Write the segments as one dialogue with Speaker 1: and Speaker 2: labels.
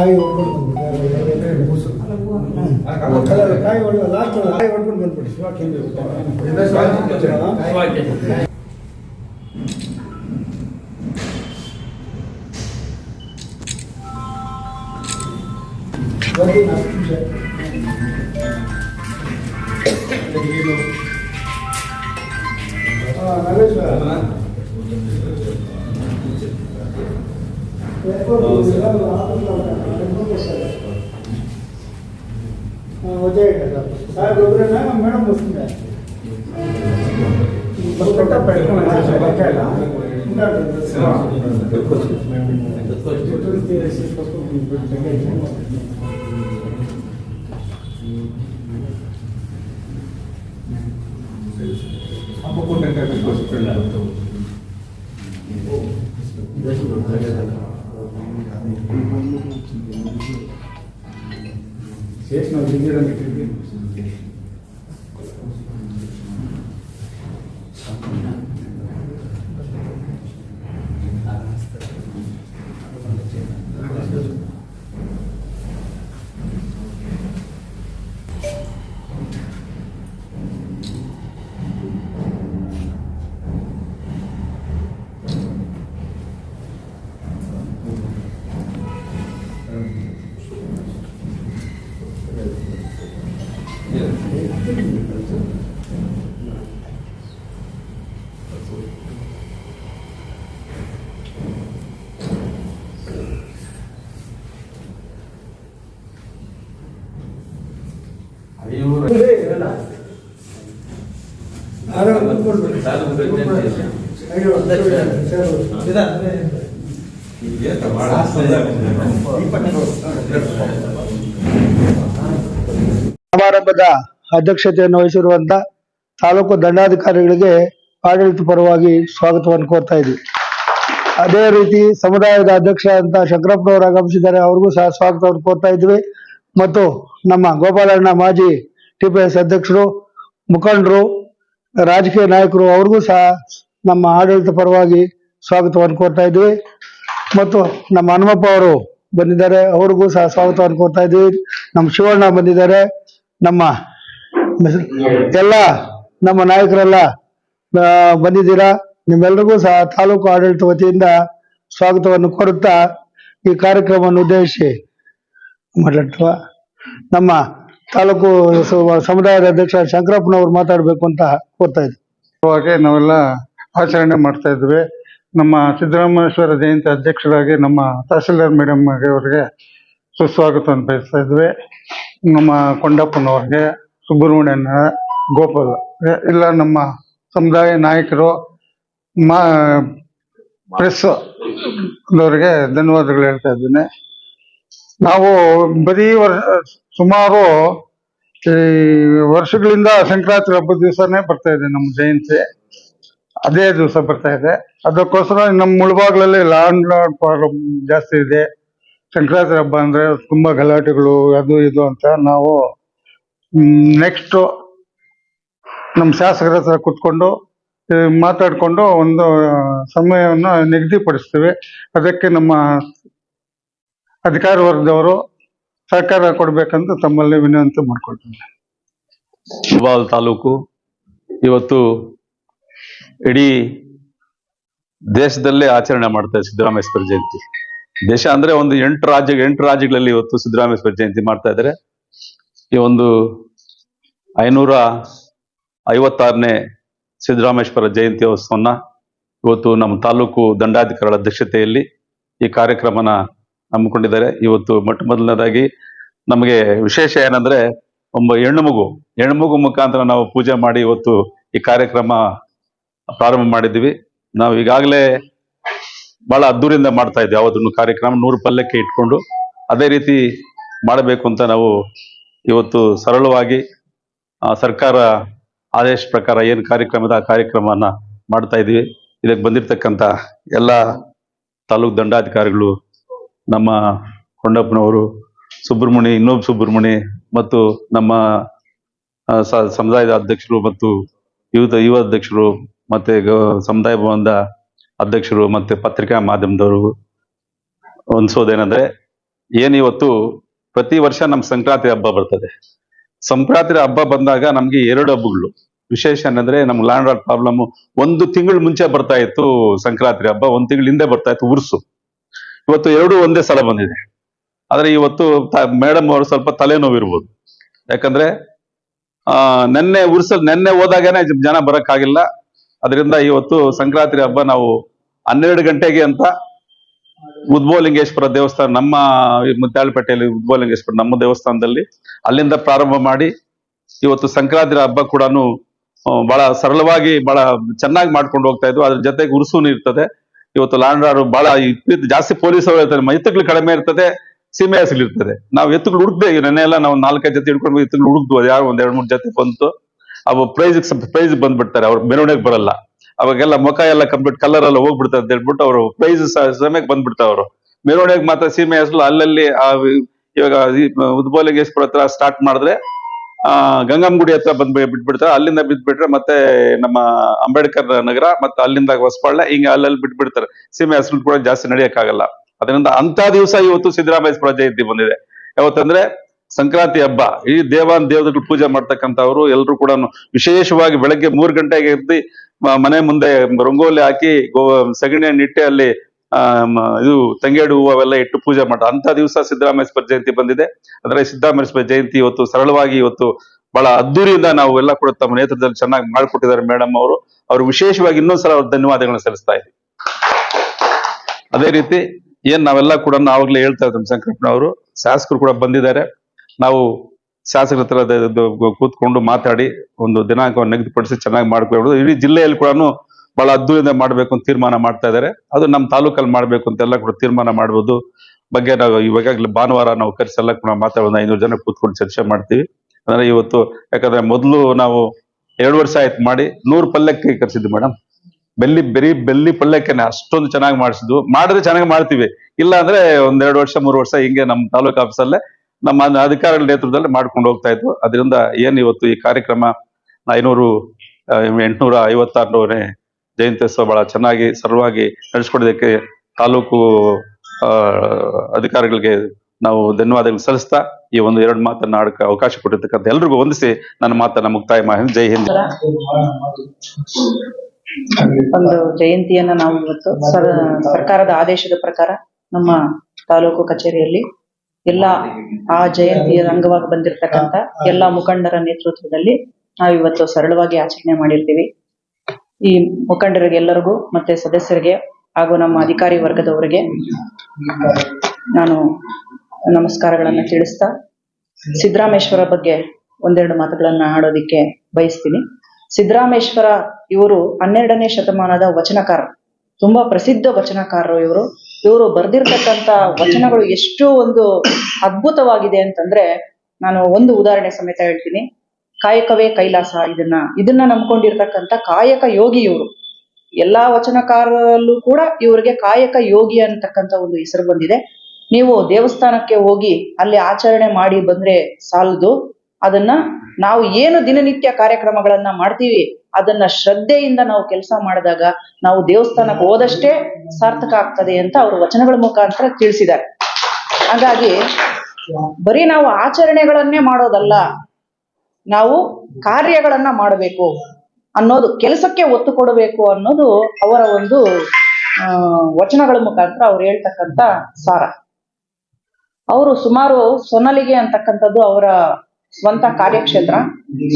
Speaker 1: ಕಾಯಿ ಹೊಡ್ಕೊಂಡು ಬಂದ್ಬಿಟ್ಟು ಕಾಯಿ ಹೊಡೆದ ಲಾಸ್ಟ್ ಕಾಯಿ ಹೊಡ್ಕೊಂಡು ಬಂದ್ಬಿಡಿ ಬರ್ರಿ, ನಾಲ್ಕು ఎవరైనా మేడం వస్తుందా అమ్మకుంటే పెట్టుకోవచ్చు చేసిన ಸಮಾರಂಭದ ಅಧ್ಯಕ್ಷತೆಯನ್ನು ವಹಿಸಿರುವಂತ ತಾಲೂಕು ದಂಡಾಧಿಕಾರಿಗಳಿಗೆ ಆಡಳಿತ ಪರವಾಗಿ ಸ್ವಾಗತವನ್ನು ಕೋರ್ತಾ ಇದ್ವಿ. ಅದೇ ರೀತಿ ಸಮುದಾಯದ ಅಧ್ಯಕ್ಷ ಅಂತ ಶಂಕರಪ್ಪನವರು ಆಗಮಿಸಿದ್ದಾರೆ, ಅವ್ರಿಗೂ ಸಹ ಸ್ವಾಗತವನ್ನು ಕೋರ್ತಾ ಇದ್ವಿ. ಮತ್ತು ನಮ್ಮ ಗೋಪಾಲಣ್ಣ ಮಾಜಿ ಟಿಪಿಎಸ್ ಅಧ್ಯಕ್ಷರು, ಮುಖಂಡರು, ರಾಜಕೀಯ ನಾಯಕರು, ಅವ್ರಿಗೂ ಸಹ ನಮ್ಮ ಆಡಳಿತ ಪರವಾಗಿ ಸ್ವಾಗತವನ್ನು ಕೋರ್ತಾ ಇದ್ವಿ. ಮತ್ತು ನಮ್ಮ ಹನುಮಪ್ಪ ಅವರು ಬಂದಿದ್ದಾರೆ, ಅವ್ರಿಗೂ ಸಹ ಸ್ವಾಗತವನ್ನು ಕೋರ್ತಾ ಇದ್ವಿ. ನಮ್ಮ ಶಿವಣ್ಣ ಬಂದಿದ್ದಾರೆ, ನಮ್ಮ ಎಲ್ಲ ನಮ್ಮ ನಾಯಕರೆಲ್ಲ ಬಂದಿದ್ದೀರಾ? ನಿಮ್ಮೆಲ್ಲರಿಗೂ ಸಹ ತಾಲೂಕು ಆಡಳಿತ ವತಿಯಿಂದ ಸ್ವಾಗತವನ್ನು ಕೋರುತ್ತಾ ಈ ಕಾರ್ಯಕ್ರಮವನ್ನು ಉದ್ದೇಶಿಸಿ ಮಾತಾಡ್ತವ. ನಮ್ಮ ತಾಲೂಕು ಸಮುದಾಯದ ಅಧ್ಯಕ್ಷ ಶಂಕರಪ್ಪನವರು ಮಾತಾಡಬೇಕು ಅಂತ ಕೋರ್ತಾ ಇದ್ವಿ
Speaker 2: ನಾವೆಲ್ಲ ಆಚರಣೆ ಮಾಡ್ತಾ ಇದ್ವಿ. ನಮ್ಮ ಸಿದ್ದರಾಮೇಶ್ವರ ಜಯಂತಿ ಅಧ್ಯಕ್ಷರಾಗಿ ನಮ್ಮ ತಹಸೀಲ್ದಾರ್ ಮೇಡಮ್ ಅವರಿಗೆ ಸುಸ್ವಾಗತವನ್ನು ಬಯಸ್ತಾ ಇದ್ವಿ. ನಮ್ಮ ಕೊಂಡಪ್ಪನವ್ರಿಗೆ ಸುಬ್ರಹ್ಮಣ್ಯನ ಗೋಪಾಲ. ಇಲ್ಲ, ನಮ್ಮ ಸಮುದಾಯ ನಾಯಕರು, ಮಾ ಪ್ರೆಸ್ ಅವರಿಗೆ ಧನ್ಯವಾದಗಳು ಹೇಳ್ತಾ ಇದ್ದೀನಿ. ನಾವು ಬರೀ ವರ್ಷ ಸುಮಾರು ಈ ವರ್ಷಗಳಿಂದ ಸಂಕ್ರಾಂತಿ ಹಬ್ಬದ ದಿವಸನೇ ಬರ್ತಾ ಇದೆ ನಮ್ಮ ಜಯಂತಿ. ಅದೇ ದಿವಸ ಬರ್ತಾ ಇದೆ. ಅದಕ್ಕೋಸ್ಕರ ನಮ್ಮ ಮುಳುಬಾಗ್ಲಲ್ಲಿ ಲಾಂಡ್ ಲಾರ್ಡ್ ಪ್ರಾಬ್ಲಮ್ ಜಾಸ್ತಿ ಇದೆ. ಸಂಕ್ರಾಂತಿ ಹಬ್ಬ ಅಂದ್ರೆ ತುಂಬಾ ಗಲಾಟೆಗಳು, ಅದು ಇದು ಅಂತ ನಾವು ನೆಕ್ಸ್ಟ್ ನಮ್ಮ ಶಾಸಕರ ಹತ್ರ ಕುತ್ಕೊಂಡು ಮಾತಾಡಿಕೊಂಡು ಒಂದು ಸಮಯವನ್ನು ನಿಗದಿಪಡಿಸ್ತೇವೆ. ಅದಕ್ಕೆ ನಮ್ಮ ಅಧಿಕಾರ ವರ್ಗದವರು ಸಹಕಾರ ಕೊಡಬೇಕಂತ ತಮ್ಮಲ್ಲಿ ವಿನಂತಿ ಮಾಡ್ಕೊಳ್ತೀನಿ.
Speaker 3: ಶಿವಾಲ್ ತಾಲೂಕು, ಇವತ್ತು ಇಡೀ ದೇಶದಲ್ಲೇ ಆಚರಣೆ ಮಾಡ್ತಾರೆ ಸಿದ್ದರಾಮೇಶ್ವರ ಜಯಂತಿ ದೇಶ ಅಂದ್ರೆ ಒಂದು ಎಂಟು ರಾಜ್ಯ, ಎಂಟು ರಾಜ್ಯಗಳಲ್ಲಿ ಇವತ್ತು ಸಿದ್ದರಾಮೇಶ್ವರ ಜಯಂತಿ ಮಾಡ್ತಾ ಇದ್ದಾರೆ. ಈ ಒಂದು ಐನೂರ ಐವತ್ತಾರನೇ ಸಿದ್ದರಾಮೇಶ್ವರ ಜಯಂತಿ ಇವತ್ತು ನಮ್ಮ ತಾಲೂಕು ದಂಡಾಧಿಕಾರಿಗಳ ಅಧ್ಯಕ್ಷತೆಯಲ್ಲಿ ಈ ಕಾರ್ಯಕ್ರಮನ ಹಮ್ಮಿಕೊಂಡಿದ್ದಾರೆ. ಇವತ್ತು ಮೊಟ್ಟ ಮೊದಲನೇದಾಗಿ ನಮಗೆ ವಿಶೇಷ ಏನಂದ್ರೆ ಒಬ್ಬ ಹೆಣ್ಣು ಮಗು ಹೆಣ್ಣು ಮಗು ಮುಖಾಂತರ ನಾವು ಪೂಜೆ ಮಾಡಿ ಇವತ್ತು ಈ ಕಾರ್ಯಕ್ರಮ ಪ್ರಾರಂಭ ಮಾಡಿದ್ವಿ ನಾವು ಈಗಾಗಲೇ ಬಹಳ ಅದ್ದೂರಿಯಿಂದ ಮಾಡ್ತಾ ಇದ್ವಿ ಕಾರ್ಯಕ್ರಮ ನೂರು ಪಲ್ಲಕ್ಕೆ ಇಟ್ಕೊಂಡು ಅದೇ ರೀತಿ ಮಾಡಬೇಕು ಅಂತ ನಾವು ಇವತ್ತು ಸರಳವಾಗಿ ಸರ್ಕಾರ ಆದೇಶ ಪ್ರಕಾರ ಏನು ಕಾರ್ಯಕ್ರಮದ ಆ ಕಾರ್ಯಕ್ರಮವನ್ನು ಮಾಡ್ತಾ ಇದೀವಿ ಇದಕ್ಕೆ ಬಂದಿರತಕ್ಕಂಥ ಎಲ್ಲ ತಾಲೂಕು ದಂಡಾಧಿಕಾರಿಗಳು, ನಮ್ಮ ಕೊಂಡಪ್ಪನವರು ಸುಬ್ರಹ್ಮಣಿ ಇನ್ನೊಬ್ಬ ಸುಬ್ರಹ್ಮಣಿ ಮತ್ತು ನಮ್ಮ ಸಮುದಾಯದ ಅಧ್ಯಕ್ಷರು ಮತ್ತು ಯುವತ, ಯುವ ಅಧ್ಯಕ್ಷರು ಮತ್ತೆ ಸಮುದಾಯ ಭವನದ ಅಧ್ಯಕ್ಷರು ಮತ್ತೆ ಪತ್ರಿಕಾ ಮಾಧ್ಯಮದವರು ಅನ್ಸೋದೇನಂದ್ರೆ ಏನಿವತ್ತು ಪ್ರತಿ ವರ್ಷ ನಮ್ ಸಂಕ್ರಾಂತಿ ಹಬ್ಬ ಬರ್ತದೆ. ಸಂಕ್ರಾಂತಿ ಹಬ್ಬ ಬಂದಾಗ ನಮ್ಗೆ ಎರಡು ಹಬ್ಬಗಳು. ವಿಶೇಷ ಏನಂದ್ರೆ ನಮ್ ಲ್ಯಾಂಡ್ ರಾಡ್ ಪ್ರಾಬ್ಲಮ್ ಒಂದು ತಿಂಗಳು ಮುಂಚೆ ಬರ್ತಾ ಇತ್ತು ಸಂಕ್ರಾಂತಿ ಹಬ್ಬ, ಒಂದ್ ತಿಂಗಳ ಹಿಂದೆ ಬರ್ತಾ ಇತ್ತು ಉರ್ಸು. ಇವತ್ತು ಎರಡು ಒಂದೇ ಸಲ ಬಂದಿದೆ. ಆದ್ರೆ ಇವತ್ತು ಮೇಡಮ್ ಅವರು ಸ್ವಲ್ಪ ತಲೆನೋವಿರ್ಬೋದು. ಯಾಕಂದ್ರೆ, ಆ, ನೆನ್ನೆ ಉರ್ಸಲ್ ನೆನ್ನೆ ಹೋದಾಗೇನೆ ಜನ ಬರಕ್ಕಾಗಿಲ್ಲ. ಅದರಿಂದ ಇವತ್ತು ಸಂಕ್ರಾಂತಿ ಹಬ್ಬ ನಾವು ಹನ್ನೆರಡು ಗಂಟೆಗೆ ಅಂತ ಉದ್ಭವಲಿಂಗೇಶ್ವರ ದೇವಸ್ಥಾನ, ನಮ್ಮ ಈ ಉದ್ಭೋಲಿಂಗೇಶ್ವರ ನಮ್ಮ ದೇವಸ್ಥಾನದಲ್ಲಿ ಅಲ್ಲಿಂದ ಪ್ರಾರಂಭ ಮಾಡಿ ಇವತ್ತು ಸಂಕ್ರಾಂತಿ ಹಬ್ಬ ಕೂಡ ಬಹಳ ಸರಳವಾಗಿ ಬಹಳ ಚೆನ್ನಾಗಿ ಮಾಡ್ಕೊಂಡು ಹೋಗ್ತಾ ಇದ್ವು. ಅದ್ರ ಜೊತೆಗೆ ಉರುಸುನು ಇರ್ತದೆ. ಇವತ್ತು ಲಾಂಡ್ರಾರು ಬಹಳ ಜಾಸ್ತಿ ಪೊಲೀಸ್ ಅವರು ಇರ್ತಾರೆ ಎತ್ತುಗಳು ಕಡಿಮೆ ಇರ್ತದೆ, ಸೀಮೆ ಇರ್ತದೆ. ನಾವು ಎತ್ತುಗಳು ಹುಡುಕ್ದೆ ನೆನ್ನೆ ಎಲ್ಲ ನಾವು ನಾಲ್ಕೈದು ಜೊತೆ ಹಿಡ್ಕೊಂಡು ಎತ್ತುಗಳು ಹುಡುಕ್ದು ಯಾರು ಒಂದ್ ಎರಡ್ ಮೂರ್ ಜೊತೆ ಬಂತು. ಅವು ಪ್ರೈಸ್ ಪ್ರೈಸ್ ಬಂದ್ಬಿಡ್ತಾರೆ, ಅವ್ರ ಮೆರವಣಿಗೆ ಬರಲ್ಲ. ಅವಾಗೆಲ್ಲ ಮುಖ ಎಲ್ಲ ಕಂಪ್ಲೀಟ್ ಕಲರ್ ಎಲ್ಲ ಹೋಗ್ಬಿಡ್ತಾರೆ ಅಂತ ಹೇಳ್ಬಿಟ್ಟು ಅವರು ಪ್ರೈಸ್ ಸಮಯಕ್ಕೆ ಬಂದ್ಬಿಡ್ತಾವ್ರು ಮೆರವಣಿಗೆ ಮಾತ್ರ ಸೀಮೆ ಹೆಸರು ಅಲ್ಲಲ್ಲಿ ಆ ಇವಾಗ ಉದ್ಬೋಲಿಗೇಶ್ವರ ಹತ್ರ ಸ್ಟಾರ್ಟ್ ಮಾಡಿದ್ರೆ, ಆ, ಗಂಗಮ್ಮಗುಡಿ ಹತ್ರ ಬಂದ್ ಬಿಟ್ಬಿಡ್ತಾರೆ. ಅಲ್ಲಿಂದ ಬಿದ್ಬಿಟ್ರೆ ಮತ್ತೆ ನಮ್ಮ ಅಂಬೇಡ್ಕರ್ ನಗರ ಮತ್ತೆ ಅಲ್ಲಿಂದ ಹೊಸಪಾಳ್ಯ ಹಿಂಗೆ ಅಲ್ಲಲ್ಲಿ ಬಿಟ್ಬಿಡ್ತಾರೆ. ಸೀಮೆ ಹೆಸರು ಕೂಡ ಜಾಸ್ತಿ ನಡೆಯಕ್ಕಾಗಲ್ಲ. ಅದರಿಂದ ಅಂತ ದಿವಸ ಇವತ್ತು ಸಿದ್ದರಾಮೇಶ್ವರ ಜಯಂತಿ ಬಂದಿದೆ. ಯಾವತ್ತಂದ್ರೆ ಸಂಕ್ರಾಂತಿ ಹಬ್ಬ, ಈ ದೇವಾನ್ ದೇವತೆಗಳು ಪೂಜೆ ಮಾಡ್ತಕ್ಕಂಥವ್ರು ಎಲ್ಲರೂ ಕೂಡ ವಿಶೇಷವಾಗಿ ಬೆಳಗ್ಗೆ ಮೂರು ಗಂಟೆಗೆ ಎದ್ದು ಮನೆ ಮುಂದೆ ರಂಗೋಲಿ ಹಾಕಿ ಗೋ ಸಗಣಿಯನ್ನು ಇಟ್ಟೆ ಅಲ್ಲಿ ಇದು ತಂಗೇಡು ಹೂವು ಅವೆಲ್ಲ ಇಟ್ಟು ಪೂಜೆ ಮಾಡ ಅಂತ ದಿವಸ ಸಿದ್ದರಾಮೇಶ್ವರ ಜಯಂತಿ ಬಂದಿದೆ. ಅಂದ್ರೆ ಸಿದ್ದರಾಮೇಶ್ವರ ಜಯಂತಿ ಇವತ್ತು ಸರಳವಾಗಿ ಇವತ್ತು ಬಹಳ ಅದ್ದೂರಿಯಿಂದ ನಾವು ಎಲ್ಲ ಕೂಡ ತಮ್ಮ ನೇತೃತ್ವದಲ್ಲಿ ಚೆನ್ನಾಗಿ ಮಾಡಿಕೊಟ್ಟಿದ್ದಾರೆ ಮೇಡಮ್ ಅವರು. ಅವರು ವಿಶೇಷವಾಗಿ ಇನ್ನೊಂದ್ಸಲ ಅವ್ರ ಧನ್ಯವಾದಗಳನ್ನ ಸಲ್ಲಿಸ್ತಾ ಇದ್ದೀವಿ ಅದೇ ರೀತಿ ಏನ್ ನಾವೆಲ್ಲ ಕೂಡ ಆವಾಗಲೇ ಹೇಳ್ತಾ ಇದ್ದೀವಿ ಶಂಕರಪ್ಪನವರು, ಶಾಸಕರು ಕೂಡ ಬಂದಿದ್ದಾರೆ. ನಾವು ಶಾಸಕರ ಹತ್ರ ಕೂತ್ಕೊಂಡು ಮಾತಾಡಿ ಒಂದು ದಿನಾಂಕವನ್ನು ನಿಗದಿಪಡಿಸಿ ಚೆನ್ನಾಗಿ ಮಾಡ್ಕೊಳ್ಬೋದು. ಇಡೀ ಜಿಲ್ಲೆಯಲ್ಲಿ ಕೂಡ ಬಹಳ ಅದ್ದೂರಿಯಿಂದ ಮಾಡಬೇಕು ಅಂತ ತೀರ್ಮಾನ ಮಾಡ್ತಾ ಇದ್ದಾರೆ. ಅದು ನಮ್ಮ ತಾಲೂಕಲ್ಲಿ ಮಾಡಬೇಕು ಅಂತೆಲ್ಲ ಕೂಡ ತೀರ್ಮಾನ ಮಾಡ್ಬೋದು. ಬಗ್ಗೆ ನಾವು ಇವಾಗಲೇ ಭಾನುವಾರ ನಾವು ಕರೆಸೆಲ್ಲ ಕೂಡ ಮಾತಾಡೋದು ಐನೂರು ಜನ ಕೂತ್ಕೊಂಡು ಚರ್ಚೆ ಮಾಡ್ತೀವಿ. ಅಂದ್ರೆ ಇವತ್ತು ಯಾಕಂದ್ರೆ ಮೊದಲು ನಾವು ಎರಡು ವರ್ಷ ಆಯ್ತು ಮಾಡಿ ನೂರು ಪಲ್ಯಕ್ಕೆ ಕರೆಸಿದ್ವಿ ಮೇಡಮ್. ಬೆಲ್ಲಿ ಬೆರಿ ಬೆಲ್ಲಿ ಪಲ್ಯಕ್ಕೆನೆ ಅಷ್ಟೊಂದು ಚೆನ್ನಾಗಿ ಮಾಡಿಸಿದ್ವು ಮಾಡಿದ್ರೆ ಚೆನ್ನಾಗಿ ಮಾಡ್ತೀವಿ. ಇಲ್ಲ ಅಂದ್ರೆ ಒಂದೆರಡು ವರ್ಷ, ಮೂರು ವರ್ಷ ಹಿಂಗೆ ನಮ್ಮ ತಾಲೂಕು ಆಫೀಸಲ್ಲೇ ನಮ್ಮ ಅಧಿಕಾರಿಗಳ ನೇತೃತ್ವದಲ್ಲಿ ಮಾಡ್ಕೊಂಡು ಹೋಗ್ತಾ ಇದ್ವು. ಅದರಿಂದ ಏನ್ ಇವತ್ತು ಈ ಕಾರ್ಯಕ್ರಮ ಐನೂರು ಎಂಟುನೂರ ಐವತ್ತಾರನೇ ಜಯಂತ್ಯೋತ್ಸವ ಬಹಳ ಚೆನ್ನಾಗಿ, ಸರಳವಾಗಿ ನಡೆಸ್ಕೊಡೋದಕ್ಕೆ ತಾಲೂಕು ಅಧಿಕಾರಿಗಳಿಗೆ ನಾವು ಧನ್ಯವಾದಗಳು ಸಲ್ಲಿಸ್ತಾ ಈ ಒಂದು ಎರಡು ಮಾತನ್ನ ಆಡಕ್ಕೆ ಅವಕಾಶ ಕೊಟ್ಟಿರ್ತಕ್ಕಂಥ ಎಲ್ರಿಗೂ ವಂದಿಸಿ ನನ್ನ ಮಾತನ್ನ ಮುಕ್ತಾಯ ಮಾಡಿ ಜೈ ಹಿಂದ್.
Speaker 4: ಒಂದು ಜಯಂತಿಯನ್ನ ನಾವು ಇವತ್ತು ಸರ್ಕಾರದ ಆದೇಶದ ಪ್ರಕಾರ ನಮ್ಮ ತಾಲೂಕು ಕಚೇರಿಯಲ್ಲಿ ಎಲ್ಲ ಆ ಜಯಂತಿಯ ಅಂಗವಾಗಿ ಬಂದಿರತಕ್ಕಂತ ಎಲ್ಲಾ ಮುಖಂಡರ ನೇತೃತ್ವದಲ್ಲಿ ನಾವು ಇವತ್ತು ಸರಳವಾಗಿ ಆಚರಣೆ ಮಾಡಿರ್ತೀವಿ. ಈ ಮುಖಂಡರಿಗೆ ಎಲ್ಲರಿಗೂ ಮತ್ತೆ ಸದಸ್ಯರಿಗೆ ಹಾಗೂ ನಮ್ಮ ಅಧಿಕಾರಿ ವರ್ಗದವರಿಗೆ ನಾನು ನಮಸ್ಕಾರಗಳನ್ನ ತಿಳಿಸ್ತಾ, ಸಿದ್ದರಾಮೇಶ್ವರ ಬಗ್ಗೆ ಒಂದೆರಡು ಮಾತುಗಳನ್ನ ಆಡೋದಿಕ್ಕೆ ಬಯಸ್ತೀನಿ. ಸಿದ್ದರಾಮೇಶ್ವರ ಇವರು ಹನ್ನೆರಡನೇ ಶತಮಾನದ ವಚನಕಾರ ತುಂಬಾ ಪ್ರಸಿದ್ಧ ವಚನಕಾರರು ಇವರು. ಇವರು ಬರೆದಿರ್ತಕ್ಕಂತ ವಚನಗಳು ಎಷ್ಟು ಒಂದು ಅದ್ಭುತವಾಗಿದೆ ಅಂತಂದ್ರೆ ನಾನು ಒಂದು ಉದಾಹರಣೆ ಸಮೇತ ಹೇಳ್ತೀನಿ. ಕಾಯಕವೇ ಕೈಲಾಸ ಇದನ್ನ. ಇದನ್ನ ನಂಬ್ಕೊಂಡಿರ್ತಕ್ಕಂಥ ಕಾಯಕ ಯೋಗಿ ಇವರು. ಎಲ್ಲಾ ವಚನಕಾರರಲ್ಲೂ ಕೂಡ ಇವರಿಗೆ ಕಾಯಕ ಯೋಗಿ ಅಂತಕ್ಕಂಥ ಒಂದು ಹೆಸರು ಬಂದಿದೆ. ನೀವು ದೇವಸ್ಥಾನಕ್ಕೆ ಹೋಗಿ ಅಲ್ಲಿ ಆಚರಣೆ ಮಾಡಿ ಬಂದ್ರೆ ಸಾಲದು. ಅದನ್ನ ನಾವು ಏನು ದಿನನಿತ್ಯ ಕಾರ್ಯಕ್ರಮಗಳನ್ನ ಮಾಡ್ತೀವಿ, ಅದನ್ನ ಶ್ರದ್ಧೆಯಿಂದ ನಾವು ಕೆಲಸ ಮಾಡಿದಾಗ ನಾವು ದೇವಸ್ಥಾನಕ್ಕೆ ಹೋದಷ್ಟೇ ಸಾರ್ಥಕ ಆಗ್ತದೆ ಅಂತ ಅವರು ವಚನಗಳ ಮುಖಾಂತರ ತಿಳಿಸಿದ್ದಾರೆ. ಹಾಗಾಗಿ ಬರೀ ನಾವು ಆಚರಣೆಗಳನ್ನೇ ಮಾಡೋದಲ್ಲ, ನಾವು ಕಾರ್ಯಗಳನ್ನ ಮಾಡಬೇಕು ಅನ್ನೋದು, ಕೆಲಸಕ್ಕೆ ಒತ್ತು ಕೊಡಬೇಕು ಅನ್ನೋದು ಅವರ ಒಂದು ವಚನಗಳ ಮುಖಾಂತರ ಅವ್ರು ಹೇಳ್ತಕ್ಕಂತ ಸಾರ. ಅವರು ಸುಮಾರು ಸೊನಲಿಗೆ ಅಂತಕ್ಕಂಥದ್ದು ಅವರ ಸ್ವಂತ ಕಾರ್ಯಕ್ಷೇತ್ರ.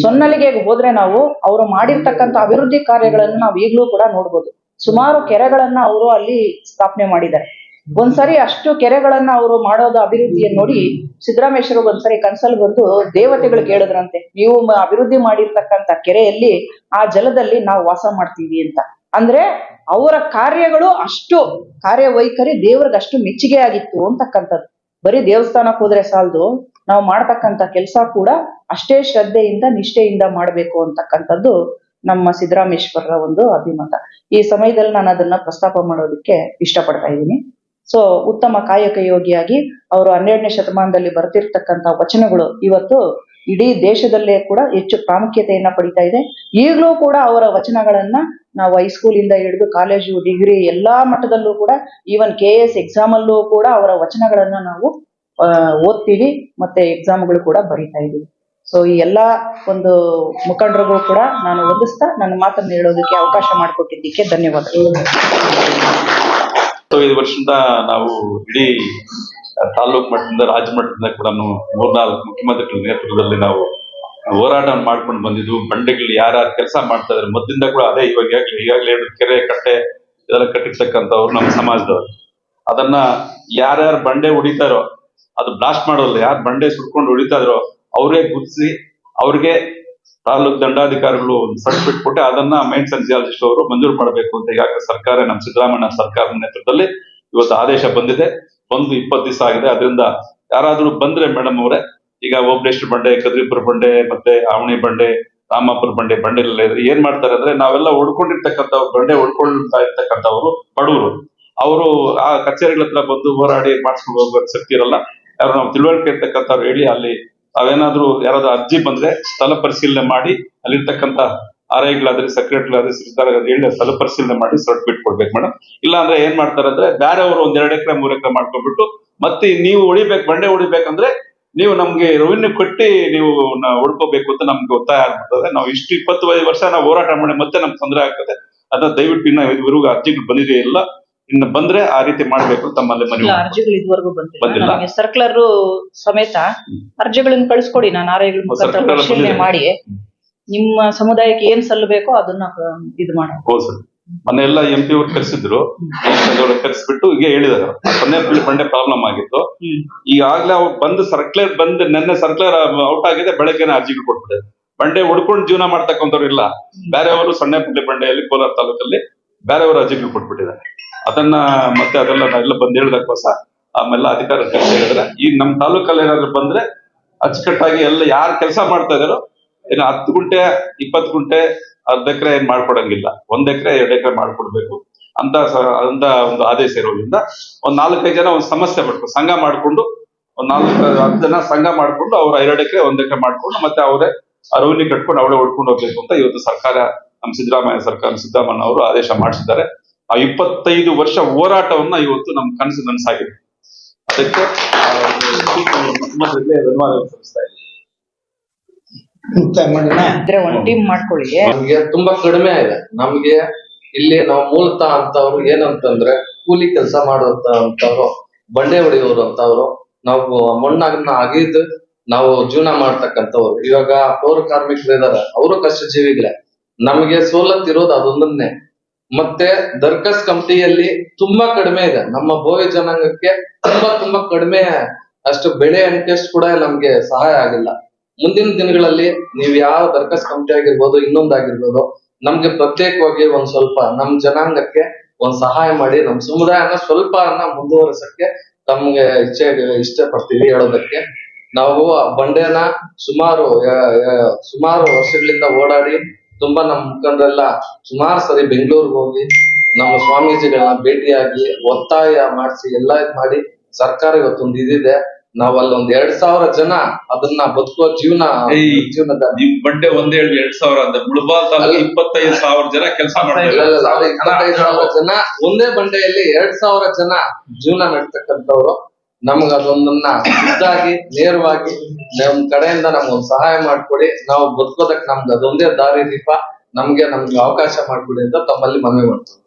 Speaker 4: ಸೊನ್ನಲಿಗೆಗೆ ಹೋದ್ರೆ ನಾವು ಅವರು ಮಾಡಿರ್ತಕ್ಕಂಥ ಅಭಿವೃದ್ಧಿ ಕಾರ್ಯಗಳನ್ನು ನಾವು ಈಗಲೂ ಕೂಡ ನೋಡ್ಬೋದು. ಸುಮಾರು ಕೆರೆಗಳನ್ನ ಅವರು ಅಲ್ಲಿ ಸ್ಥಾಪನೆ ಮಾಡಿದ್ದಾರೆ. ಒಂದ್ಸರಿ ಅಷ್ಟು ಕೆರೆಗಳನ್ನ ಅವರು ಮಾಡೋದು ಅಭಿವೃದ್ಧಿಯನ್ನು ನೋಡಿ ಸಿದ್ದರಾಮೇಶ್ವರ ಒಂದ್ಸರಿ ಕನ್ಸಲ್ಲಿ ಬಂದು ದೇವತೆಗಳು ಕೇಳಿದ್ರಂತೆ, ನೀವು ಅಭಿವೃದ್ಧಿ ಮಾಡಿರ್ತಕ್ಕಂಥ ಕೆರೆಯಲ್ಲಿ ಆ ಜಲದಲ್ಲಿ ನಾವು ವಾಸ ಮಾಡ್ತೀವಿ ಅಂತ. ಅಂದ್ರೆ ಅವರ ಕಾರ್ಯಗಳು ಅಷ್ಟು ಕಾರ್ಯವೈಖರಿ ದೇವ್ರಿಗೆ ಅಷ್ಟು ಮೆಚ್ಚುಗೆ ಆಗಿತ್ತು ಅಂತಕ್ಕಂಥದ್ದು. ಬರೀ ದೇವಸ್ಥಾನಕ್ಕೆ ಹೋದ್ರೆ ಸಾಲದು ನಾವು ಮಾಡ್ತಕ್ಕಂಥ ಕೆಲಸ ಕೂಡ ಅಷ್ಟೇ ಶ್ರದ್ಧೆಯಿಂದ, ನಿಷ್ಠೆಯಿಂದ ಮಾಡಬೇಕು ಅಂತಕ್ಕಂಥದ್ದು ನಮ್ಮ ಸಿದ್ದರಾಮೇಶ್ವರರ ಒಂದು ಅಭಿಮತ. ಈ ಸಮಯದಲ್ಲಿ ನಾನು ಅದನ್ನ ಪ್ರಸ್ತಾಪ ಮಾಡೋದಕ್ಕೆ ಇಷ್ಟಪಡ್ತಾ ಇದ್ದೀನಿ. ಸೊ ಉತ್ತಮ ಕಾಯಕ ಯೋಗಿಯಾಗಿ ಅವರು ಹನ್ನೆರಡನೇ ಶತಮಾನದಲ್ಲಿ ಬರ್ತಿರ್ತಕ್ಕಂಥ ವಚನಗಳು ಇವತ್ತು ಇಡೀ ದೇಶದಲ್ಲೇ ಕೂಡ ಹೆಚ್ಚು ಪ್ರಾಮುಖ್ಯತೆಯನ್ನ ಪಡಿತಾ ಇದೆ. ಈಗಲೂ ಕೂಡ ಅವರ ವಚನಗಳನ್ನ ನಾವು ಹೈಸ್ಕೂಲಿಂದ ಹಿಡಿದು ಕಾಲೇಜು ಡಿಗ್ರಿ ಎಲ್ಲಾ ಮಟ್ಟದಲ್ಲೂ ಕೂಡ ಈವನ್ ಕೆ ಎಸ್ ಎಕ್ಸಾಮ್ ಅಲ್ಲೂ ಕೂಡ ಅವರ ವಚನಗಳನ್ನ ನಾವು ಓದ್ತೀವಿ ಮತ್ತೆ ಎಕ್ಸಾಮ್ಗಳು ಕೂಡ ಬರೀತಾ ಇದ್ದೀವಿ. ಸೊ ಈ ಎಲ್ಲಾ ಒಂದು ಮುಖಂಡರಿಗೂ ಕೂಡ ನಾನು ವಂದಿಸ್ತಾ ನನ್ನ ಮಾತನ್ನು ಹೇಳೋದಕ್ಕೆ ಅವಕಾಶ ಮಾಡಿಕೊಟ್ಟಿದ್ದಕ್ಕೆ ಧನ್ಯವಾದಗಳು.
Speaker 3: ವರ್ಷದಿಂದ ನಾವು ಇಡೀ ತಾಲೂಕು ಮಟ್ಟದಿಂದ ರಾಜ್ಯ ಮಟ್ಟದಿಂದ ಕೂಡ ಮೂರ್ನಾಲ್ಕು ಮುಖ್ಯಮಂತ್ರಿಗಳ ನೇತೃತ್ವದಲ್ಲಿ ನಾವು ಹೋರಾಟ ಮಾಡ್ಕೊಂಡು ಬಂದಿದ್ವು. ಬಂಡೆಗಳು ಯಾರ್ಯಾರು ಕೆಲಸ ಮಾಡ್ತಾ ಇದ್ರೆ ಮೊದಲಿಂದ ಕೂಡ ಅದೇ ಇವಾಗ ಈಗಾಗ್ಲೇ ಕೆರೆ, ಕಟ್ಟೆ, ಇದೆಲ್ಲ ಕಟ್ಟಿರ್ತಕ್ಕಂಥವ್ರು ನಮ್ಮ ಸಮಾಜದವರು. ಅದನ್ನ ಯಾರ್ಯಾರು ಬಂಡೆ ಹೊಡಿತಾರೋ ಅದು ಬ್ಲಾಸ್ಟ್ ಮಾಡೋಲ್ಲ. ಯಾರು ಬಂಡೆ ಸುಟ್ಕೊಂಡು ಹೊಡಿತಾ ಇದ್ರೋ, ಅವರೇ ಗುರ್ತಿಸಿ ಅವ್ರಿಗೆ ತಾಲೂಕ್ ದಂಡಾಧಿಕಾರಿಗಳು ಒಂದು ಸರ್ಟಿಫಿಕೇಟ್ ಕೊಟ್ಟು ಅದನ್ನ ಮೈನ್ ಜಿಯಾಲಜಿಸ್ಟ್ ಅವರು ಮಂಜೂರು ಮಾಡಬೇಕು ಅಂತ ಈಗಾಗಲೇ ಸರ್ಕಾರ, ನಮ್ಮ ಸಿದ್ದರಾಮಯ್ಯ ಸರ್ಕಾರದ ನೇತೃತ್ವದಲ್ಲಿ ಇವತ್ತು ಆದೇಶ ಬಂದಿದೆ. ಬಂದು ಇಪ್ಪತ್ತು ದಿವಸ ಆಗಿದೆ. ಅದರಿಂದ ಯಾರಾದ್ರೂ ಬಂದ್ರೆ ಮೇಡಮ್ ಅವರೇ, ಈಗ ಓಬಳೇಶ್ವರ ಬಂಡೆ, ಕದ್ರಿಪುರ ಬಂಡೆ, ಮತ್ತೆ ಆವಣಿ ಬಂಡೆ, ರಾಮಾಪುರ ಬಂಡೆ ಬಂಡೆಲ್ಲ ಇದ್ರೆ ಏನ್ ಮಾಡ್ತಾರೆ ಅಂದ್ರೆ ನಾವೆಲ್ಲ ಹೊಡ್ಕೊಂಡಿರ್ತಕ್ಕಂಥ ಬಂಡೆ ಹೊಡ್ಕೊಳ್ತಾ ಇರ್ತಕ್ಕಂಥವ್ರು ಬಡವರು. ಅವರು ಆ ಕಚೇರಿಗಳ ಹತ್ರ ಬಂದು ಹೋರಾಡಿ ಮಾಡಿಸ್ಕೊಂಡು ಹೋಗೋ ಶಕ್ತಿ ಇರಲ್ಲ. ಯಾರು ನಾವು ತಿಳುವಳಿಕೆ ಇರ್ತಕ್ಕಂಥವ್ರು ಹೇಳಿ ಅಲ್ಲಿ ತಾವೇನಾದ್ರೂ ಯಾರಾದ್ರೂ ಅರ್ಜಿ ಬಂದ್ರೆ ಸ್ಥಳ ಪರಿಶೀಲನೆ ಮಾಡಿ, ಅಲ್ಲಿರ್ತಕ್ಕಂಥ ಆರ್ ಐಗಳಾದ್ರೆ ಸೆಕ್ರೆಟರಿಗಳಾದ್ರೆ ಸಿಗ್ತಾರೆ ಹೇಳಿ ಸ್ಥಳ ಪರಿಶೀಲನೆ ಮಾಡಿ ಸರ್ಟಿಫಿಕೇಟ್ ಕೊಡ್ಬೇಕು ಮೇಡಮ್ ಇಲ್ಲ ಅಂದ್ರೆ ಏನ್ ಮಾಡ್ತಾರೆ ಅಂದ್ರೆ ಬೇರೆಯವರು ಒಂದ್ ಎರಡು ಎಕರೆ, ಮೂರು ಎಕರೆ ಮಾಡ್ಕೊಂಡ್ಬಿಟ್ಟು ಮತ್ತೆ ನೀವು ಹೊಡಿಬೇಕು ಬಂಡೆ ಹೊಡಿಬೇಕಂದ್ರೆ ನೀವು ನಮ್ಗೆ ರೆವಿನ್ಯೂ ಕೊಟ್ಟಿ ನೀವು ಹೊಡ್ಕೋಬೇಕು ಅಂತ ನಮ್ಗೆ ಒತ್ತಾಯ ಆಗ್ಬಿಡ್ತದೆ. ನಾವು ಇಷ್ಟು ಇಪ್ಪತ್ತು ವರ್ಷ ನಾವು ಹೋರಾಟ ಮಾಡಿ ಮತ್ತೆ ನಮ್ಗೆ ತೊಂದರೆ ಆಗ್ತದೆ. ಅದನ್ನ ದಯವಿಟ್ಟು ಇನ್ನ ಇದುವರೆಗೂ ಅರ್ಜಿಗಳು ಬಂದಿದೆ ಇಲ್ಲ. ಇನ್ನು ಬಂದ್ರೆ ಆ ರೀತಿ ಮಾಡ್ಬೇಕು ತಮ್ಮಲ್ಲಿ ಮನವಿ
Speaker 4: ಇಲ್ಲ ಅರ್ಜಿಗಳು ಇದುವರೆಗೂ ಬಂದಿಲ್ಲ.
Speaker 3: ಬಂದಿಲ್ಲ.
Speaker 4: ನಮಗೆ ಸರ್ಕ್ಯುಲರ್ ಸಮೇತ ಅರ್ಜಿಗಳನ್ನು ಕಳಿಸ್ಕೊಡಿ. ನಾನು ಆರ್ಐಗಳ ಮುಖಾಂತರ
Speaker 3: Circular
Speaker 4: ಪರಿಶೀಲನೆ
Speaker 3: ಬಂದಿದೆ.
Speaker 4: ಮಾಡಿ ನಿಮ್ಮ ಸಮುದಾಯಕ್ಕೆ ಏನ್ ಸಲ್ಲಬೇಕೋ ಅದನ್ನ ಆ, ಇದು ಮಾಡೋಣ.
Speaker 3: ಹೌದು ಸರ್. ಮೊನ್ನೆ ಎಲ್ಲ ಎಂ ಪಿ ಅವ್ರು ಕರೆಸಿದ್ರು. ಕರೆಸ್ಬಿಟ್ಟು ಈಗ ಹೇಳಿದಾರೆ. ಸೊನ್ನೆ ಬಂಡೆ ಪ್ರಾಬ್ಲಮ್ ಆಗಿತ್ತು.
Speaker 4: ಹ್ಮ್.
Speaker 3: ಈಗಾಗ್ಲೇ ಅವ್ರು ಬಂದು ಸರ್ಕ್ಲೇರ್ ಬಂದ್ ನೆನ್ನೆ ಸರ್ಕ್ಲೇರ್ ಔಟ್ ಆಗಿದೆ ಬೆಳಗ್ಗೆನೆ ಅರ್ಜಿಗಳು ಕೊಟ್ಬಿಟ್ಟೆ. ಬಂಡೆ ಹೊಡ್ಕೊಂಡು ಜೀವನ ಮಾಡ್ತಕ್ಕಂಥವ್ರು ಇಲ್ಲ. ಬೇರೆಯವರು ಬಿಳಿ ಬಂಡೆಯಲ್ಲಿ ಕೋಲಾರ ತಾಲೂಕಲ್ಲಿ ಬೇರೆಯವರು ಅರ್ಜಿಗಳು ಕೊಟ್ಬಿಟ್ಟಿದ್ದಾರೆ. ಅದನ್ನ ಮತ್ತೆ ಅದೆಲ್ಲ ನಾವೆಲ್ಲ ಬಂದು ಹೇಳ್ದಕ್ಕೋಸ ಆಮೇಲೆ ಅಧಿಕಾರ ಹೇಳಿದ್ರೆ, ಈಗ ನಮ್ಮ ತಾಲೂಕಲ್ಲಿ ಏನಾದ್ರು ಬಂದ್ರೆ ಅಚ್ಚುಕಟ್ಟಾಗಿ ಎಲ್ಲ ಯಾರು ಕೆಲಸ ಮಾಡ್ತಾ ಇದಾರೋ, ಏನು ಹತ್ತು ಗುಂಟೆ, ಇಪ್ಪತ್ತು ಗುಂಟೆ ಅರ್ಧ ಎಕರೆ ಏನ್ ಮಾಡ್ಕೊಡಂಗಿಲ್ಲ. ಒಂದ್ ಎಕರೆ, ಎರಡ್ ಎಕರೆ ಮಾಡ್ಕೊಡ್ಬೇಕು. ಅಂತ ಅಂತ ಒಂದು ಆದೇಶ ಇರೋದ್ರಿಂದ ಒಂದ್ ನಾಲ್ಕೈದು ಜನ ಒಂದು ಸಮಸ್ಯೆ ಮಾಡ್ಕೊಂಡು ಸಂಘ ಮಾಡ್ಕೊಂಡು ಒಂದ್ ನಾಲ್ಕು, ಹತ್ತು ಜನ ಸಂಘ ಮಾಡ್ಕೊಂಡು ಅವ್ರ ಎರಡು ಎಕರೆ, ಒಂದ್ ಎಕರೆ ಮಾಡ್ಕೊಂಡು ಮತ್ತೆ ಅವರೇ ಅರವಲ್ಲಿ ಕಟ್ಕೊಂಡು ಅವಳೇ ಹೊಡ್ಕೊಂಡು ಹೋಗ್ಬೇಕು ಅಂತ ಇವತ್ತು ಸರ್ಕಾರ ನಮ್ ಸಿದ್ದರಾಮಯ್ಯ ಸರ್ಕಾರ, ಸಿದ್ದರಾಮಯ್ಯ ಅವರು ಆದೇಶ ಮಾಡಿಸಿದ್ದಾರೆ. ಆ ಇಪ್ಪತ್ತೈದು ವರ್ಷ ಹೋರಾಟವನ್ನ ಇವತ್ತು ನಮ್ ಕನಸು ನನಸಾಗಿದೆ. ಅದಕ್ಕೆ ಧನ್ಯವಾದ ಸಲ್ಲಿಸ್ತಾ
Speaker 4: ಮಾಡ್ಕೊಳ್ಳಿ.
Speaker 5: ನಮ್ಗೆ ತುಂಬಾ ಕಡಿಮೆ ಇದೆ ನಮ್ಗೆ ಇಲ್ಲಿ ನಾವು ಮೂಲತಃ ಅಂತವ್ರು ಏನಂತಂದ್ರೆ ಕೂಲಿ ಕೆಲಸ ಮಾಡುವಂತ ಅಂತವ್ರು ಬಂಡೆ ಹೊಡೆಯೋರು ಅಂತವ್ರು ನಾವು ಮಣ್ಣನ್ನ ಅಗಿದು ನಾವು ಜೀವನ ಮಾಡ್ತಕ್ಕಂಥವ್ರು. ಇವಾಗ ಪೌರ ಕಾರ್ಮಿಕರು ಇದಾರೆ. ಅವರು ಕಷ್ಟ ಜೀವಿಗಳೇ ನಮ್ಗೆ ಸವಲತ್ತು ಇರೋದು ಅದೊಂದನ್ನೇ. ಮತ್ತೆ ದರ್ಕಸ್ ಕಂಪ್ನಿಯಲ್ಲಿ ತುಂಬಾ ಕಡಿಮೆ ಇದೆ. ನಮ್ಮ ಭೋವಿ ಜನಾಂಗಕ್ಕೆ ತುಂಬಾ ತುಂಬಾ ಕಡಿಮೆ ಅಷ್ಟು ಬೆಳೆ ಅಂಟೆಸ್ಟ್ ಕೂಡ ನಮ್ಗೆ ಸಹಾಯ ಆಗಿಲ್ಲ. ಮುಂದಿನ ದಿನಗಳಲ್ಲಿ ನೀವ್ ಯಾವ ದರ್ಕಸ್ ಕಂಪ್ನಿ ಆಗಿರ್ಬೋದು ಇನ್ನೊಂದಾಗಿರ್ಬೋದು ನಮ್ಗೆ ಪ್ರತ್ಯೇಕವಾಗಿ ಒಂದ್ ಸ್ವಲ್ಪ ನಮ್ ಜನಾಂಗಕ್ಕೆ ಒಂದ್ ಸಹಾಯ ಮಾಡಿ, ನಮ್ ಸಮುದಾಯನ ಸ್ವಲ್ಪ ಮುಂದುವರಿಸಕ್ಕೆ ತಮ್ಗೆ ಇಚ್ಛೆ ಇಷ್ಟ ಪಡ್ತೀವಿ ಹೇಳೋದಕ್ಕೆ. ನಾವು ಬಂಡೆನ ಸುಮಾರು ಸುಮಾರು ವರ್ಷಗಳಿಂದ ಓಡಾಡಿ ತುಂಬಾ ನಮ್ಮ ಮುಖಂಡರೆಲ್ಲ ಸುಮಾರು ಸರಿ ಬೆಂಗಳೂರಿಗೆ ಹೋಗಿ ನಮ್ಮ ಸ್ವಾಮೀಜಿಗಳನ್ನ ಭೇಟಿಯಾಗಿ ಒತ್ತಾಯ ಮಾಡಿಸಿ ಎಲ್ಲ ಇದ್ ಮಾಡಿ ಸರ್ಕಾರ ಇವತ್ತೊಂದು ಇದಿದೆ. ನಾವ್ ಅಲ್ಲಿ ಒಂದ್ ಎರಡ್ ಸಾವಿರ ಜನ ಅದನ್ನ ಬದುಕುವ ಜೀವನ
Speaker 3: ಏಯ್.
Speaker 5: ಜೀವನದ
Speaker 3: ನಿಮ್ ಬಂಡೆ ಒಂದೇ ಹೇಳಿ ಎರಡ್ ಸಾವಿರ ಅಂತ. ಮುಳಬಾಲ್ ತಾಲೂಕು ಇಪ್ಪತ್ತೈದು ಸಾವಿರ ಜನ ಕೆಲಸ
Speaker 5: ಇಲ್ಲ, ಇಲ್ಲ, ಅದು ಇಪ್ಪತ್ತೈದು ಸಾವಿರ ಜನ ಒಂದೇ ಬಂಡೆಯಲ್ಲಿ ಎರಡ್ ಸಾವಿರ ಜನ ಜೀವನ ನಡ್ತಕ್ಕಂಥವ್ರು. ನಮ್ಗ ಅದೊಂದನ್ನ ಖುದ್ದಾಗಿ ನೇರವಾಗಿ ನಮ್ ಕಡೆಯಿಂದ ನಮ್ಗೊಂದ್ ಸಹಾಯ ಮಾಡ್ಕೊಡಿ. ನಾವು ಬದುಕೋದಕ್ ನಮ್ದು ಅದೊಂದೇ ದಾರಿ ದೀಪ. ನಮ್ಗೆ ನಮ್ಗೆ ಅವಕಾಶ ಮಾಡ್ಕೊಡಿ ಅಂತ ತಮ್ಮಲ್ಲಿ ಮನವಿ ಮಾಡ್ತೀವಿ